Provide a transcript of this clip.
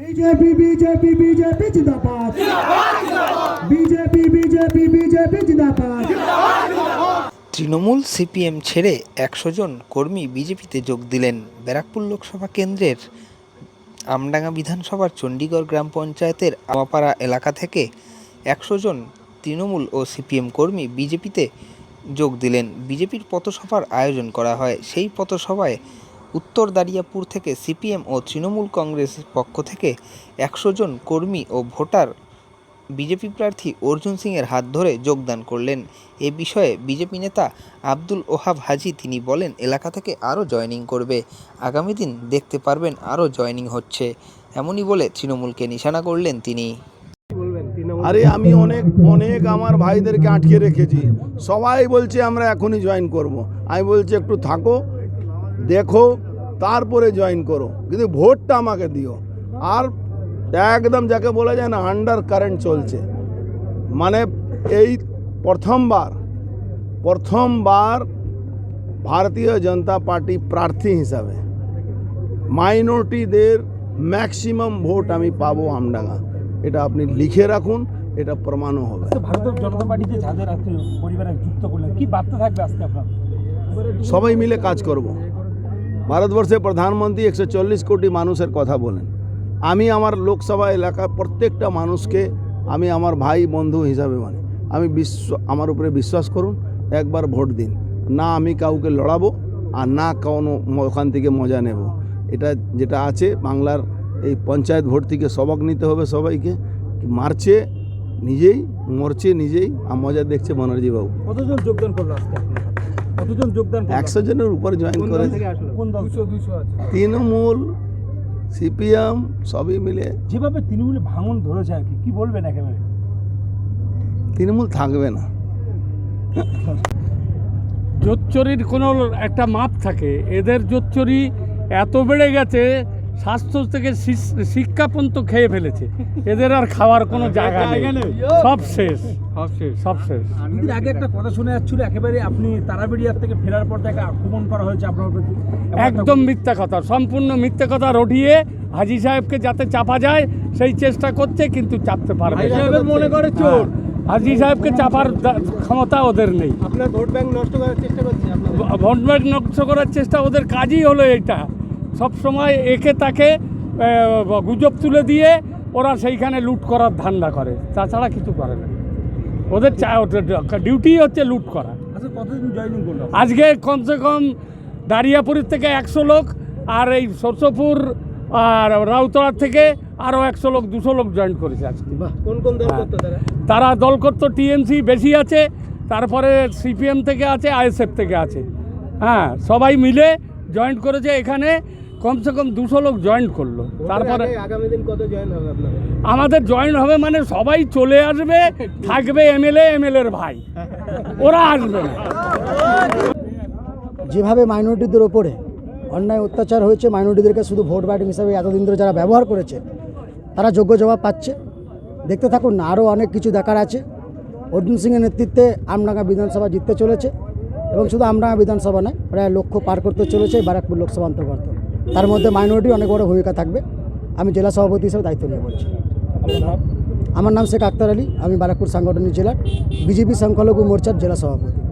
BJP BJP BJP जिंदाबाद BJP BJP BJP जिंदाबाद Trinamool CPM ছেড়ে একশো জন কর্মী বিজেপিতে যোগ দিলেন ব্যারাকপুর লোকসভা কেন্দ্রের আমডাঙ্গা বিধানসভার চণ্ডীগড় গ্রাম পঞ্চায়েতের আমাপাড়া এলাকা থেকে একশো জন তৃণমূল ও সিপিএম কর্মী বিজেপিতে যোগ দিলেন। বিজেপির পথসভার আয়োজন করা হয়। সেই পথসভায় উত্তর দারিয়াপুর থেকে সিপিএম ও তৃণমূল কংগ্রেসের পক্ষ থেকে একশো জন কর্মী ও ভোটার বিজেপি প্রার্থী অর্জুন সিংয়ের হাত ধরে যোগদান করলেন। এ বিষয়ে বিজেপি নেতা আব্দুল ওহাব হাজি তিনি বলেন, এলাকা থেকে আরও জয়েনিং করবে। আগামী দিন দেখতে পারবেন আরও জয়েনিং হচ্ছে। এমনই বলে তৃণমূলকে নিশানা করলেন তিনি। আরে আমি অনেক অনেক আমার ভাইদেরকে আটকে রেখেছি। সবাই বলছে আমরা এখনই জয়েন করব। আমি বলছি একটু থাকো, দেখো, তারপরে জয়েন করো। কিন্তু ভোটটা আমাকে দিও। আর একদম যাকে বলা যায় না আন্ডার কারেন্ট চলছে। মানে এই প্রথমবার প্রথমবার ভারতীয় জনতা পার্টি প্রার্থী হিসাবে মাইনরিটিদের ম্যাক্সিমাম ভোট আমি পাবো আমডাঙ্গা। এটা আপনি লিখে রাখুন এটা প্রমাণও হবে। ভারতীয় জনতা পার্টিতে যাদের পরিবারে যুক্ত করলেন কি বার্তা থাকবে আজকে আপনার? সবাই মিলে কাজ করব। ভারতবর্ষের প্রধানমন্ত্রী একশো চল্লিশ কোটি মানুষের কথা বলেন। আমি আমার লোকসভা এলাকার প্রত্যেকটা মানুষকে আমি আমার ভাই বন্ধু হিসাবে মানি। আমি বিশ্ব আমার উপরে বিশ্বাস করুন একবার ভোট দিন। না আমি কাউকে লড়াবো আর না কোনো ওখান থেকে মজা নেব। এটা যেটা আছে বাংলার এই পঞ্চায়েত ভোট থেকে সবক নিতে হবে সবাইকে। মারছে নিজেই মরছে নিজেই আর মজা দেখছে ব্যানার্জি বাবু। কতজন যোগদান করল আজকে কতজন যোগদান একশো জনের উপর জয়েন করে তৃণমূল সিপিএম সবই মিলে। যেভাবে তৃণমূলে ভাঙন ধরেছে আর কি কি বলবেন একেবারে? তৃণমূল থাকবে না। জোচ্চরির কোনো একটা মাপ থাকে। এদের জোচ্চরি এত বেড়ে গেছে স্বাস্থ্য থেকে শিক্ষা পর্যন্ত খেয়ে ফেলেছে। এদের আর খাওয়ার কোনো জায়গা নেই। সব শেষ। সব শেষ। সব শেষ। দুদিন আগে একটা কথা শুনে যাচ্ছিল একেবারে আপনি তারাবেড়িয়ার থেকে ফেরার পর তাকে আক্রমণ করা হয়েছে আপনার প্রতি। একদম মিথ্যা কথা সম্পূর্ণ মিথ্যা কথা রটিয়ে হাজি সাহেবকে যাতে চাপা যায় সেই চেষ্টা করছে কিন্তু চাপতে পারবে হাজী না। সাহেবের মনে করে চোর। হ্যাঁ, হাজি সাহেবকে চাপার ক্ষমতা ওদের নেই। আপনার ভোট ব্যাংক নষ্ট করার চেষ্টা করছে ভোট ব্যাংক নষ্ট করার চেষ্টা ওদের কাজই হলো এটা সব সময় একে তাকে গুজব তুলে দিয়ে ওরা সেইখানে লুট করার ধান্দা করে। তাছাড়া কিছু করে না। ওদের ডিউটি হচ্ছে লুট করা। আচ্ছা আজকে কমসে কম দারিয়াপুরের থেকে একশো লোক আর এই সরসপুর আর রাউতলার থেকে আরও একশো লোক দুশো লোক জয়েন করেছে আজকে। কোন কোন দল তারা? দল করতো টিএমসি বেশি আছে। তারপরে সিপিএম থেকে আছে আইএসএফ থেকে আছে। হ্যাঁ সবাই মিলে জয়েন্ট করেছে এখানে। কমসে কম দুশো লোক জয়েন করল। তারপরে আগামী দিন কত জয়েন হবে আপনার আমাদের জয়েন হবে মানে সবাই চলে আসবে থাকবে এমএলএ এমএলএর ভাই। ওরা আসবে যেভাবে মাইনরিটিদের ওপরে অন্যায় অত্যাচার হয়েছে মাইনরিটিদেরকে শুধু ভোট ব্যাটিং হিসাবে এতদিন ধরে যারা ব্যবহার করেছে তারা যোগ্য জবাব পাচ্ছে। দেখতে থাকুন না আরও অনেক কিছু দেখার আছে। অর্জুন সিংয়ের নেতৃত্বে আমডাঙ্গা বিধানসভা জিততে চলেছে এবং শুধু আমডাঙ্গা বিধানসভা নয় প্রায় লক্ষ্য পার করতে চলেছে ব্যারাকপুর লোকসভা অন্তর্গত। তার মধ্যে মাইনরিটি অনেক বড় ভূমিকা থাকবে। আমি জেলা সভাপতি হিসেবে দায়িত্ব নিয়ে বলছি। আমার নাম শেখ আক্তার আলী আমি বারাকপুর সাংগঠনিক জেলার বিজেপি সংখ্যালঘু মোর্চার জেলা সভাপতি।